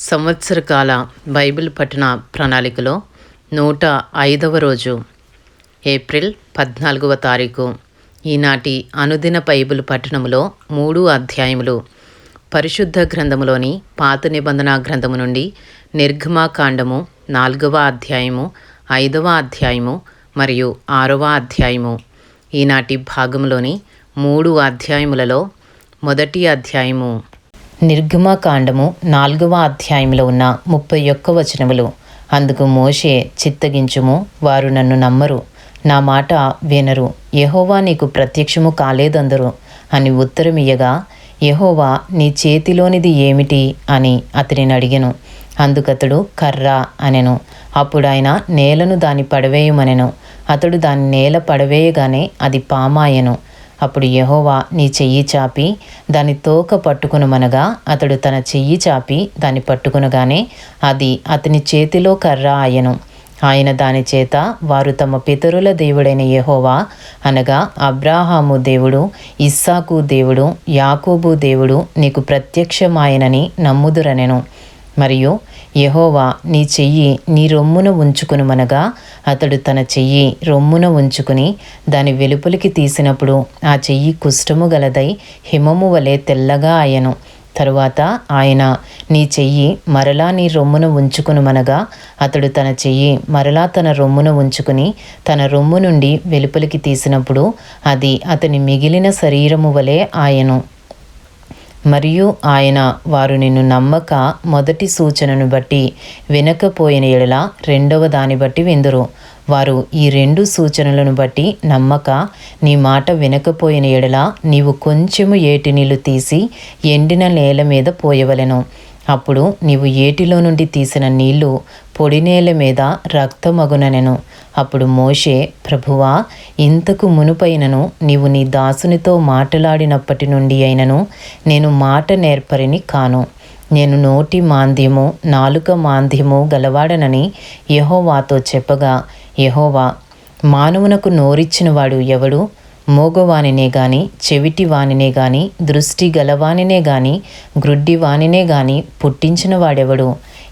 సంవత్సర కాల బైబిల్ పఠన ప్రణాళికలో నూట ఐదవ రోజు ఏప్రిల్ పద్నాలుగవ తారీఖు ఈనాటి అనుదిన బైబిల్ పఠనములో మూడు అధ్యాయములు పరిశుద్ధ గ్రంథములోని పాత నిబంధన గ్రంథము నుండి నిర్గమాకాండము నాలుగవ అధ్యాయము ఐదవ అధ్యాయము మరియు ఆరవ అధ్యాయము. ఈనాటి భాగంలోని మూడు అధ్యాయములలో మొదటి అధ్యాయము నిర్గమాకాండము నాలుగవ అధ్యాయంలో ఉన్న ముప్పై ఒక్క వచనములు. అందుకు మోషే చిత్తగించుము వారు నన్ను నమ్మరు నా మాట వినరు యహోవా నీకు ప్రత్యక్షము కాలేదందరు అని ఉత్తరమియ్యగా యహోవా నీ చేతిలోనిది ఏమిటి అని అతనిని అడిగెను. అందుకతడు కర్ర అనెను. అప్పుడు ఆయన నేలను దాని పడవేయమనెను. అతడు దాని నేల పడవేయగానే అది పామాయెను. అప్పుడు యహోవా నీ చెయ్యి చాపి దాని తోక పట్టుకునమనగా అతడు తన చెయ్యి చాపి దాన్ని పట్టుకునగానే అది అతని చేతిలో కర్ర ఆయను. ఆయన దాని చేత వారు తమ పితరుల దేవుడైన యహోవా అనగా అబ్రాహాము దేవుడు ఇస్సాకు దేవుడు యాకోబు దేవుడు నీకు ప్రత్యక్షమాయనని నమ్ముదురనెను. మరియు యహోవా నీ చెయ్యి నీ రొమ్మున ఉంచుకునుమనగా అతడు తన చెయ్యి రొమ్మున ఉంచుకుని దాని వెలుపలికి తీసినప్పుడు ఆ చెయ్యి కుష్టము గలదై హిమము వలె తెల్లగా ఆయను తరువాత ఆయన నీ చెయ్యి మరలా నీ రొమ్మున ఉంచుకునుమనగా అతడు తన చెయ్యి మరలా తన రొమ్మున ఉంచుకుని తన రొమ్ము నుండి వెలుపలికి తీసినప్పుడు అది అతని మిగిలిన శరీరము వలె ఆయను మరియు ఆయన వారు నిన్ను నమ్మక మొదటి సూచనను బట్టి వినకపోయిన ఎడల రెండవ దాన్ని బట్టి విందురు. వారు ఈ రెండు సూచనలను బట్టి నమ్మక నీ మాట వినకపోయిన ఎడల నీవు కొంచెము ఏటి నీళ్ళు తీసి ఎండిన నేల మీద పోయవలెను. అప్పుడు నీవు ఏటిలో నుండి తీసిన నీళ్ళు పొడి నేల మీద రక్తమగుననెను. అప్పుడు మోషే ప్రభువా ఇంతకు మునుపైనను నీవు నీ దాసునితో మాట్లాడినప్పటి నుండి అయినను నేను మాట నేర్పరిని కాను. నేను నోటి మాంద్యము నాలుక మాంద్యము గలవాడనని యహోవాతో చెప్పగా యహోవా మానవునకు నోరిచ్చినవాడు ఎవడు? మోగవానినే గాని చెవిటి వానినే గాని దృష్టి గలవానినే గాని గ్రుడ్డి వానినే గాని పుట్టించిన వాడెవడు?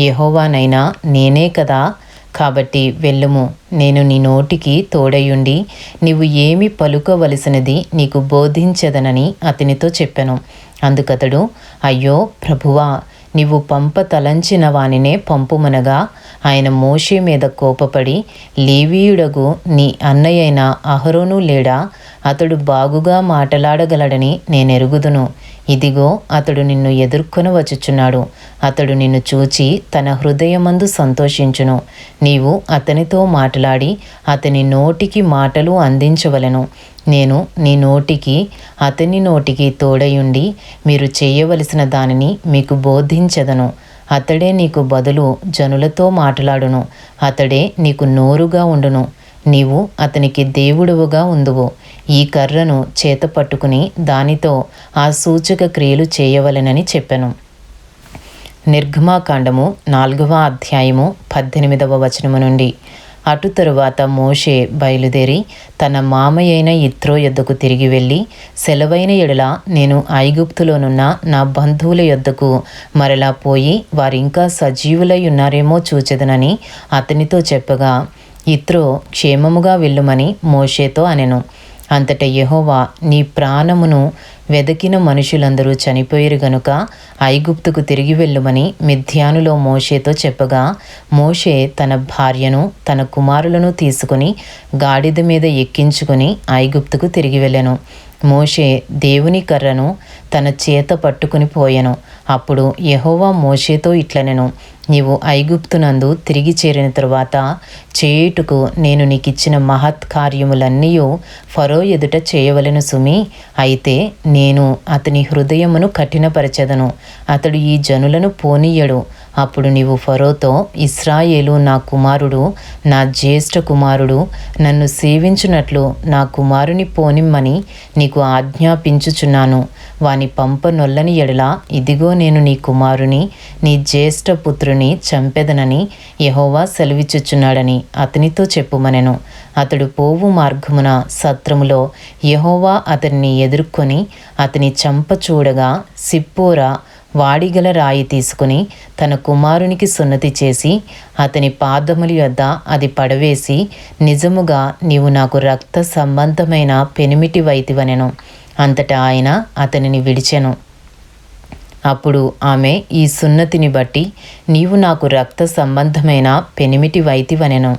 యహోవానైనా నేనే కదా. కాబట్టి వెళ్ళుము. నేను నీ నోటికి తోడయుండి నీవు ఏమి పలుకవలసినది నీకు బోధించదనని అతనితో చెప్పాను. అందుకతడు అయ్యో ప్రభువా నీవు పంప తలంచిన వానినే పంపుమనగా ఆయన మోషే మీద కోపపడి లేవీయుడగు నీ అన్నయ్యైన అహరోను లేడా? అతడు బాగుగా మాటలాడగలడని నేనెరుగుదును. ఇదిగో అతడు నిన్ను ఎదుర్కొని వచ్చుచున్నాడు. అతడు నిన్ను చూచి తన హృదయమందు సంతోషించును. నీవు అతనితో మాట్లాడి అతని నోటికి మాటలు అందించవలను. నేను నీ నోటికి అతని నోటికి తోడయుండి మీరు చేయవలసిన దానిని మీకు బోధించదను. అతడే నీకు బదులు జనులతో మాట్లాడును. అతడే నీకు నోరుగా ఉండును. నీవు అతనికి దేవుడువుగా ఉందువు. ఈ కర్రను చేత పట్టుకుని దానితో ఆ సూచక క్రియలు చేయవలెనని చెప్పెను. నిర్గమాకాండము నాలుగవ అధ్యాయము పద్దెనిమిదవ వచనము నుండి అటు తరువాత మోషే బయలుదేరి తన మామయ్యైన ఇత్రో యొద్దకు తిరిగి వెళ్ళి సెలవైన ఎడల నేను ఐగుప్తులోనున్న నా బంధువుల యొద్దకు మరలా పోయి వారింకా సజీవులై ఉన్నారేమో చూచెదనని అతనితో చెప్పగా ఇత్రో క్షేమముగా వెళ్ళుమని మోషేతో అనెను. అంతట యహోవా నీ ప్రాణమును వెదకిన మనుషులందరూ చనిపోయారు గనుక ఐగుప్తుకు తిరిగి వెళ్ళుమని మిథ్యానులో మోషేతో చెప్పగా మోషే తన భార్యను తన కుమారులను తీసుకుని గాడిద మీద ఎక్కించుకుని ఐగుప్తుకు తిరిగి వెళ్ళను. మోషే దేవుని కర్రను తన చేత పట్టుకుని పోయెను. అప్పుడు యహోవా మోషేతో ఇట్లనెను నీవు ఐగుప్తునందు తిరిగి చేరిన తరువాత చేయుటకు నేను నీకిచ్చిన మహత్ కార్యములన్నీ ఫరో ఎదుట చేయవలెను సుమి. అయితే నేను అతని హృదయమును కఠినపరచెదను. అతడు ఈ జనులను పోనీయడు. అప్పుడు నీవు ఫరోతో ఇస్రాయేలు నా కుమారుడు నా జ్యేష్ఠ కుమారుడు నన్ను సేవించునట్లు నా కుమారుని పోనిమ్మని నీకు ఆజ్ఞాపించుచున్నాను. వాని పంప నొల్లని ఎడల ఇదిగో నేను నీ కుమారుని నీ జ్యేష్ఠ పుత్రుని చంపెదనని యహోవా సెలవిచ్చుచున్నాడని అతనితో చెప్పుమనెను. అతడు పోవు మార్గమున సత్రములో యహోవా అతన్ని ఎదుర్కొని అతని చంప చూడగా సిప్పోరా వాడిగల రాయి తీసుకుని తన కుమారునికి సున్నతి చేసి అతని పాదముల యొద్ద అది పడవేసి నిజముగా నీవు నాకు రక్త సంబంధమైన పెనిమిటి వైతివనెను. అంతటా ఆయన అతనిని విడిచెను. అప్పుడు ఆమె ఈ సున్నతిని బట్టి నీవు నాకు రక్త సంబంధమైన పెనిమిటి వైతివనెను.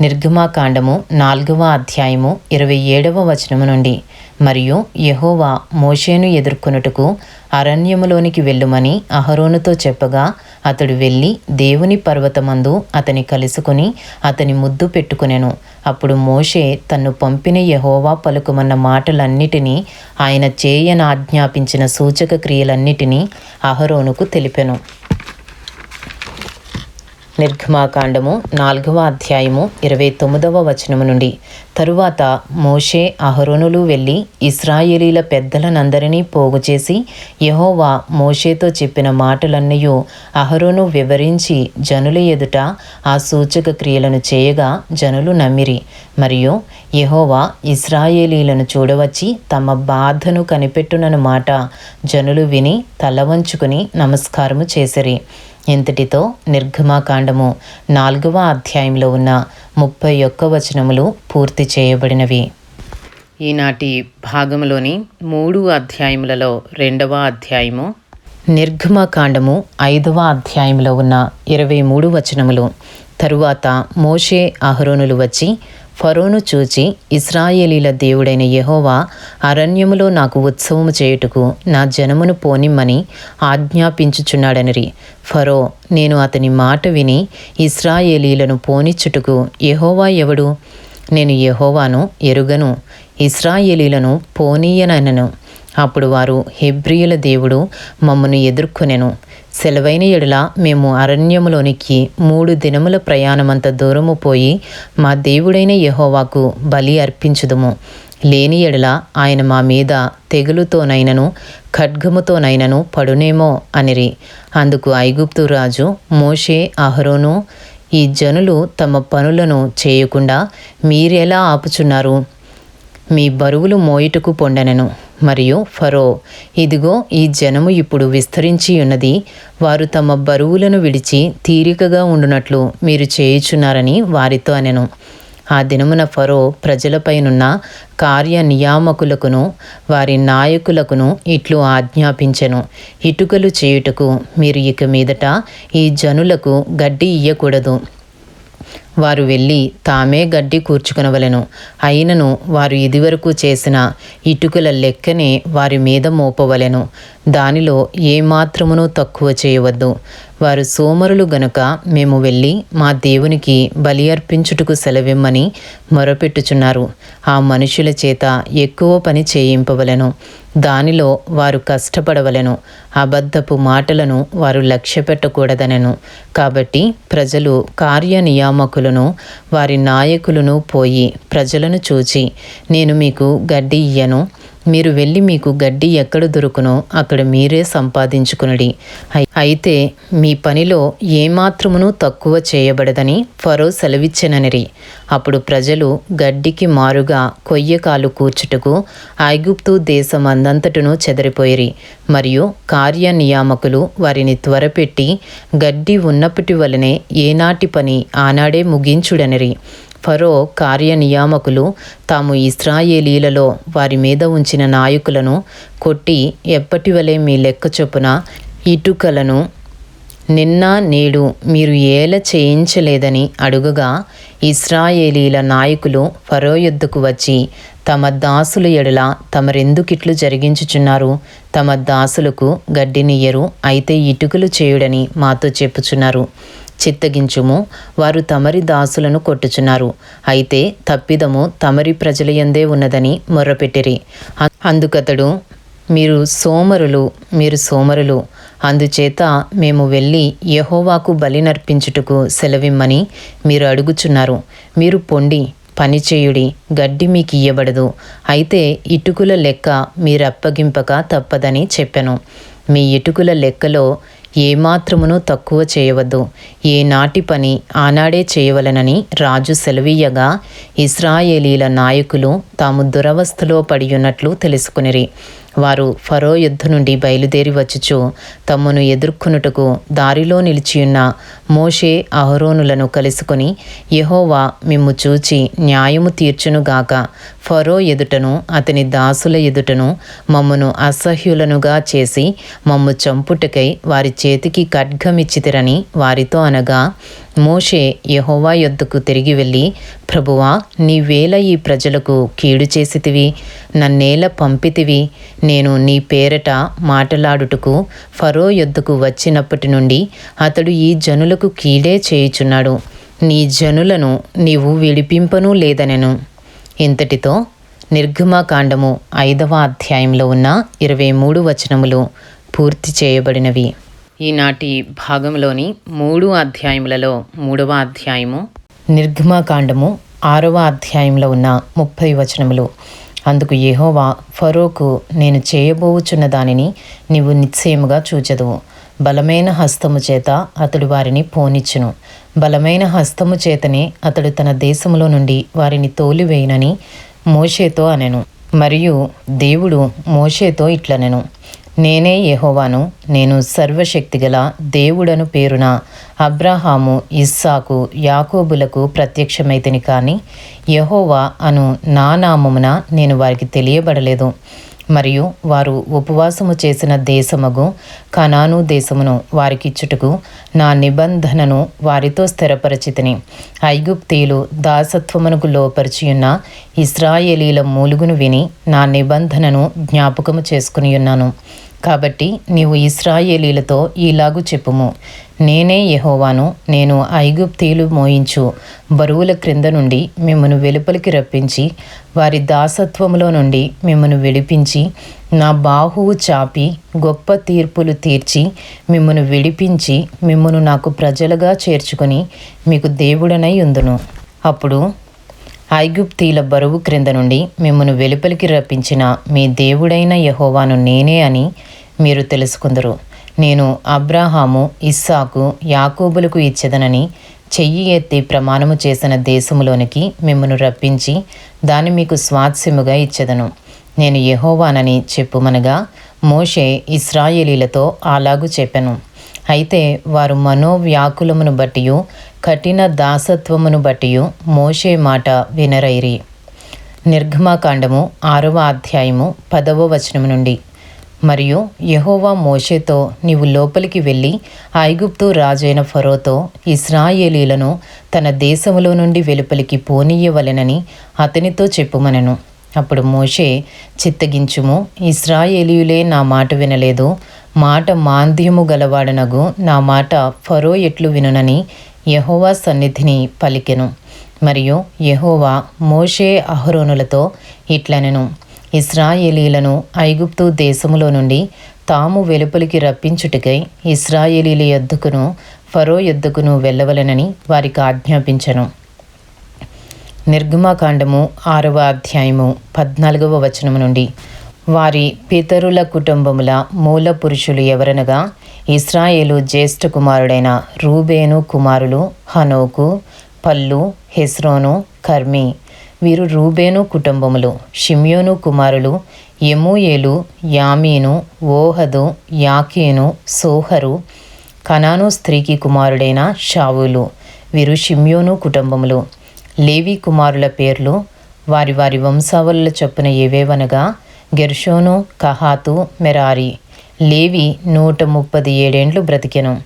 నిర్గమాకాండము నాలుగవ అధ్యాయము ఇరవై ఏడవ వచనము నుండి. మరియు యహోవా మోషేను ఎదుర్కొనుటకు అరణ్యములోనికి వెళ్ళుమని అహరోనుతో చెప్పగా అతడు వెళ్ళి దేవుని పర్వతమందు అతని కలుసుకుని అతని ముద్దు పెట్టుకునెను. అప్పుడు మోషే తన్ను పంపిన యహోవా పలుకుమన్న మాటలన్నిటినీ ఆయన చేయనాజ్ఞాపించిన సూచక క్రియలన్నిటినీ అహరోనుకు తెలిపెను. నిర్గమాకాండము నాలుగవ అధ్యాయము ఇరవై తొమ్మిదవ వచనము నుండి. తరువాత మోషే అహరోనులు వెళ్ళి ఇస్రాయేలీల పెద్దలనందరినీ పోగు చేసి యహోవా మోషేతో చెప్పిన మాటలన్నయూ అహరోను వివరించి జనుల ఎదుట ఆ సూచక క్రియలను చేయగా జనులు నమ్మిరి. మరియు యహోవా ఇస్రాయేలీలను చూడవచ్చి తమ బాధను కనిపెట్టునను మాట జనులు విని తల వంచుకుని నమస్కారము చేసిరి. ఇంతటితో నిర్గమాకాండము. నాలుగవ అధ్యాయంలో ఉన్న ముప్పై ఒక్క వచనములు పూర్తి చేయబడినవి. ఈనాటి భాగంలోని మూడు అధ్యాయములలో రెండవ అధ్యాయము నిర్గమాకాండము ఐదవ అధ్యాయంలో ఉన్న ఇరవై మూడు వచనములు. తరువాత మోషే అహరోనులు వచ్చి ఫరోను చూచి ఇస్రాయేలీల దేవుడైన యహోవా అరణ్యములో నాకు ఉత్సవము చేయుటకు నా జనమును పోనిమ్మని ఆజ్ఞాపించుచున్నాడనిరి. ఫరో నేను అతని మాట విని ఇస్రాయేలీలను పోనిచ్చుటకు యహోవా ఎవడు? నేను యహోవాను ఎరుగను ఇస్రాయేలీలను పోనీయనను అప్పుడు వారు హెబ్రియుల దేవుడు మమ్మను ఎదుర్కొనెను. సెలవైన ఎడల మేము అరణ్యములోనికి మూడు దినముల ప్రయాణమంత దూరము పోయి మా దేవుడైన యహోవాకు బలి అర్పించుదుము. లేని ఎడల ఆయన మా మీద తెగులుతోనైనను ఖడ్గముతోనైనను పడునేమో అనిరి. అందుకు ఐగుప్తు రాజు మోషే అహరోను ఈ జనులు తమ పనులను చేయకుండా మీరెలా ఆపుచున్నారు? మీ బరువులు మోయుటకు పొండనను. మరియు ఫరో ఇదిగో ఈ జనము ఇప్పుడు విస్తరించి ఉన్నది వారు తమ బరువులను విడిచి తీరికగా ఉండునట్లు మీరు చేయుచున్నారని వారితో అనెను. ఆ దినమున ఫరో ప్రజలపైనున్న కార్య నియామకులకును వారి నాయకులకును ఇట్లు ఆజ్ఞాపించెను. ఇటుకలు చేయుటకు మీరు ఇక మీదట ఈ జనులకు గడ్డి ఇయ్యకూడదు. వారు వెళ్ళి తామే గడ్డి కూర్చుకొనవలెను. అయినను వారు ఇదివరకు చేసిన ఇటుకల లెక్కనే వారి మీద మోపవలెను. దానిలో ఏమాత్రమును తక్కువ చేయవద్దు. వారు సోమరులు గనుక మేము వెళ్ళి మా దేవునికి బలి అర్పించుటకు సెలవిమ్మని మొరపెట్టుచున్నారు. ఆ మనుషుల చేత ఎక్కువ పని చేయింపవలెను. దానిలో వారు కష్టపడవలెను. అబద్ధపు మాటలను వారు లక్ష్య పెట్టకూడదనెను కాబట్టి ప్రజలు కార్యనియామకులను వారి నాయకులను పోయి ప్రజలను చూచి నేను మీకు గడ్డి ఇయ్యను. మీరు వెళ్ళి మీకు గడ్డి ఎక్కడ దొరుకునో అక్కడ మీరే సంపాదించుకునడి. అయితే మీ పనిలో ఏమాత్రమును తక్కువ చేయబడదని ఫరో సెలవిచ్చెననిరి. అప్పుడు ప్రజలు గడ్డికి మారుగా కొయ్యకాలు కూర్చుటకు ఐగుప్తు దేశమందంతటను చెదరిపోయిరి. మరియు కార్యనియామకులు వారిని త్వరపెట్టి గడ్డి ఉన్నప్పటి వలనే ఏనాటి పని ఆనాడే ముగించుడనిరి. ఫరో కార్యనియామకులు తాము ఇస్రాయేలీలలో వారి మీద ఉంచిన నాయకులను కొట్టి ఎప్పటి వలె మీ లెక్క చొప్పున ఇటుకలను నిన్న నేడు మీరు ఏల చేయించలేదని అడుగగా ఇస్రాయేలీల నాయకులు ఫరో యుద్ధకు వచ్చి తమ దాసుల ఎడల తమరెందుకిట్లు జరిగించుచున్నారు? తమ దాసులకు గడ్డినియ్యరు అయితే ఇటుకలు చేయుడని మాతో చెప్పుచున్నారు. చిత్తగించుము. వారు తమరి దాసులను కొట్టుచున్నారు. అయితే తప్పిదము తమరి ప్రజలయందే ఉన్నదని మొర్రపెట్టిరి. అందుకతడు మీరు సోమరులు మీరు సోమరులు. అందుచేత మేము వెళ్ళి యహోవాకు బలి నర్పించుటకు సెలవిమ్మని మీరు అడుగుచున్నారు. మీరు పొండి పనిచేయుడి గడ్డి మీకు ఇయ్యబడదు అయితే ఇటుకుల లెక్క మీరప్పగింపక తప్పదని చెప్పెను. మీ ఇటుకుల లెక్కలో ఏమాత్రమును తక్కువ చేయవద్దు. ఏ నాటి పని ఆనాడే చేయవలనని రాజు సెలవీయగా ఇస్రాయేలీల నాయకులు తాము దురవస్థలో పడియున్నట్లు తెలుసుకునిరి. వారు ఫరో యుద్ధ నుండి బయలుదేరి వచ్చుచు తమ్మును ఎదుర్కొనుటకు దారిలో నిలిచియున్న మోషే అహరోనులను కలుసుకొని యహోవా మిమ్ము చూచి న్యాయము తీర్చునుగాక ఫరో ఎదుటను అతని దాసుల ఎదుటను మమ్మను అసహ్యులనుగా చేసి మమ్ము చంపుటకై వారి చేతికి ఖడ్గమిచ్చితిరని వారితో అనగా మోషే యహోవా యొద్దకు తిరిగి వెళ్ళి ప్రభువా నీవేల ఈ ప్రజలకు కీడు చేసితివి నన్నేల పంపితివి. నేను నీ పేరట మాటలాడుటకు ఫరో యొద్దకు వచ్చినప్పటి నుండి అతడు ఈ జనులకు కీడే చేయుచున్నాడు. నీ జనులను నీవు విడిపింపను లేదనెను. ఇంతటితో నిర్గమాకాండము ఐదవ అధ్యాయంలో ఉన్న ఇరవై మూడు వచనములు పూర్తి చేయబడినవి. ఈనాటి భాగంలోని మూడు అధ్యాయములలో మూడవ అధ్యాయము నిర్గమాకాండము ఆరవ అధ్యాయంలో ఉన్న ముప్పై వచనములు. అందుకు యెహోవా ఫరోకు నేను చేయబోవుచున్న దానిని నీవు నిశ్చయముగా చూచెదవు. బలమైన హస్తము చేత అతడు వారిని పోనిచ్చును. బలమైన హస్తము చేతనే అతడు తన దేశములో నుండి వారిని తోలివేయనని మోషేతో అనెను. మరియు దేవుడు మోషేతో ఇట్లనెను. నేనే యహోవాను నేను సర్వశక్తిగల దేవుడను పేరున అబ్రహాము ఇస్సాకు యాకోబులకు ప్రత్యక్షమైతిని కానీ యహోవా అను నా నామమున నేను వారికి తెలియబడలేదు. మరియు వారు ఉపవాసము చేసిన దేశమగు కనాను దేశమును వారికిచ్చుటకు నా నిబంధనను వారితో స్థిరపరచితిని. ఐగుప్తీలు దాసత్వమునకు లోపరిచియున్న ఇస్రాయేలీల మూలుగును విని నా నిబంధనను జ్ఞాపకము చేసుకుని ఉన్నాను కాబట్టి నీవు ఇస్రాయేలీలతో ఈలాగు చెప్పుము. నేనే యహోవాను నేను ఐగుప్తీలు మోయించు. బరువుల క్రింద నుండి మిమ్మను వెలుపలికి రప్పించి వారి దాసత్వములో నుండి మిమ్మను విడిపించి నా బాహువు చాపి గొప్ప తీర్పులు తీర్చి మిమ్మను విడిపించి మిమ్మను నాకు ప్రజలుగా చేర్చుకొని మీకు దేవుడనై ఉందును. అప్పుడు ఐగుప్తీల బరువు క్రింద నుండి మిమ్మను వెలుపలికి రప్పించిన మీ దేవుడైన యహోవాను నేనే అని మీరు తెలుసుకుందరు. నేను అబ్రాహాము ఇస్సాకు యాకోబులకు ఇచ్చేదనని చెయ్యి ఎత్తి ప్రమాణము చేసిన దేశములోనికి మిమ్మను రప్పించి దాన్ని మీకు స్వాస్యముగా ఇచ్చేదను. నేను యహోవానని చెప్పుమనగా మోషే ఇస్రాయేలీలతో అలాగు చెప్పాను. అయితే వారు మనోవ్యాకులమును బట్టి కఠిన దాసత్వమును బట్టి మోషే మాట వినరైరి. నిర్గమాకాండము ఆరవ అధ్యాయము పదవ వచనము నుండి. మరియు యహోవా మోషేతో నీవు లోపలికి వెళ్ళి ఐగుప్తు రాజైన ఫరోతో ఇస్రాయేలీలను తన దేశములో నుండి వెలుపలికి పోనీయవలెనని అతనితో చెప్పుమనెను. అప్పుడు మోషే చిత్తగించుము ఇస్రాయేలీయులే నా మాట వినలేదు. మాట మాంద్యము గలవాడనగు. నా మాట ఫరో ఎట్లు వినునని యహోవా సన్నిధిని పలికెను. మరియు యహోవా మోషే అహరోనులతో ఇట్లనెను. ఇస్రాయేలీలను ఐగుప్తు దేశములో నుండి తాము వెలుపలికి రప్పించుటకై ఇస్రాయేలీల యొద్దకును ఫరో యొద్దకును వెళ్ళవలెనని వారికి ఆజ్ఞాపించను. నిర్గమాకాండము ఆరవ అధ్యాయము పద్నాలుగవ వచనము నుండి వారి పితరుల కుటుంబముల మూల పురుషులు ఎవరనగా ఇస్రాయేలు జ్యేష్ఠ కుమారుడైన రూబేను కుమారులు హనోకు పల్లు హెస్రోను కర్మి వీరు రూబేను కుటుంబములు షిమ్యోను కుమారులు ఎమూయేలు యామీను ఓహదు యాకీను సోహరు కనాను స్త్రీకి కుమారుడైన షావులు. వీరు షిమ్యోను కుటుంబములు. లేవి కుమారుల పేర్లు వారి వారి వంశావళుల చొప్పున ఏవేవనగా గెర్షోను కహాతు మెరారి. లేవి నూట ముప్పది ఏడేండ్లు బ్రతికెను.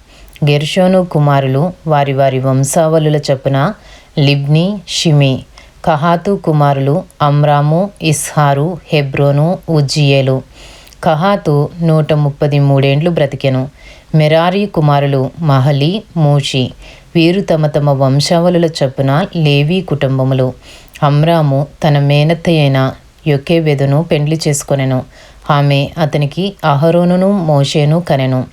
గెర్షోను కుమారులు వారి వారి వంశావళుల చొప్పున లిబ్ని షిమి. కహాతు కుమారులు అమ్రాము ఇస్హారు హెబ్రోను ఉజ్జియేలు. కహాతు నూట ముప్పది మూడేండ్లు బ్రతికెను. మెరారి కుమారులు మహలి మూషి. వీరు తమ తమ వంశావళుల చొప్పున లేవీ కుటుంబములు. అమ్రాము తన మేనత్త అయిన యొకేవెదును పెండ్లి చేసుకొనెను. ఆమె అతనికి అహరోనును మోషేను కనెను.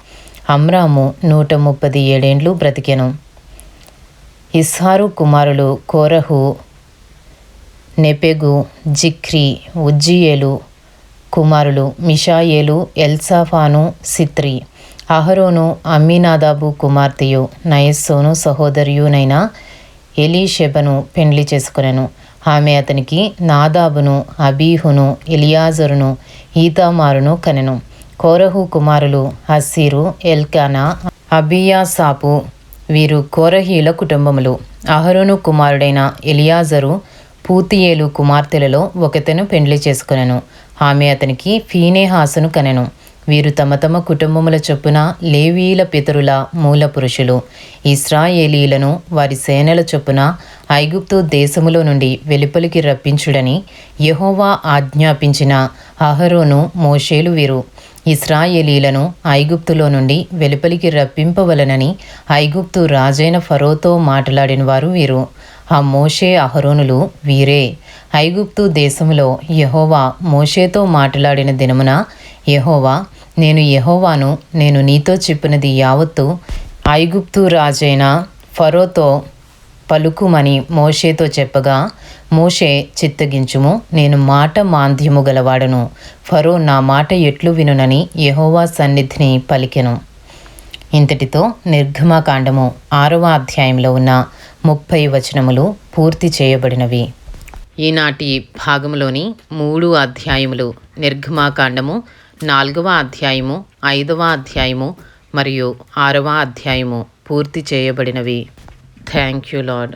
అమ్రాము నూట ముప్పది ఏడేండ్లు బ్రతికెను. ఇస్హారు కుమారులు కోరహు నెపెగు జిఖ్రి ఉజ్జియేలు కుమారులు మిషాయేలు ఎల్సాఫాను సిత్రి అహరోను అమ్మీనాదాబు కుమార్తెయు నయస్సోను సహోదరియునైన ఎలీషెబను పెండ్లి చేసుకునెను. ఆమె అతనికి నాదాబును అబీహును ఎలియాజరును ఈతామారును కనెను. కోరహు కుమారులు హస్సీరు ఎల్కానా అబియాసాపు వీరు కోరహీల కుటుంబములు. అహరోను కుమారుడైన ఎలియాజరు పూతియేలు కుమార్తెలలో ఒకతెను పెండ్లి చేసుకొనెను. ఆమె అతనికి ఫీనేహాసును కనెను. వీరు తమ తమ కుటుంబముల చొప్పున లేవీల పితరుల మూల పురుషులు ఇస్రాయేలీలను వారి సేనల చొప్పున ఐగుప్తు దేశములో నుండి వెలుపలికి రప్పించుడని యెహోవా ఆజ్ఞాపించిన అహరోను మోషేలు వీరు. ఇస్రాయేలీలను ఐగుప్తులో నుండి వెలుపలికి రప్పింపవలనని ఐగుప్తు రాజైన ఫరోతో మాట్లాడిన వారు వీరు. ఆ మోషే అహరోనులు వీరే ఐగుప్తు దేశంలో యహోవా మోషేతో మాట్లాడిన దినమున యహోవా నేను యహోవాను నేను నీతో చెప్పినది యావత్తు ఐగుప్తు రాజైన ఫరోతో పలుకుమని మోషేతో చెప్పగా మోషే చిత్తగించుము నేను మాట మాంద్యము గలవాడను. ఫరో నా మాట ఎట్లు వినునని యహోవా సన్నిధిని పలికెను. ఇంతటితో నిర్గమాకాండము ఆరవ అధ్యాయంలో ఉన్న ముప్పై వచనములు పూర్తి చేయబడినవి. ఈనాటి భాగంలోని మూడు అధ్యాయములు నిర్గమాకాండము నాలుగవ అధ్యాయము ఐదవ అధ్యాయము మరియు ఆరవ అధ్యాయము పూర్తి చేయబడినవి. Thank you lord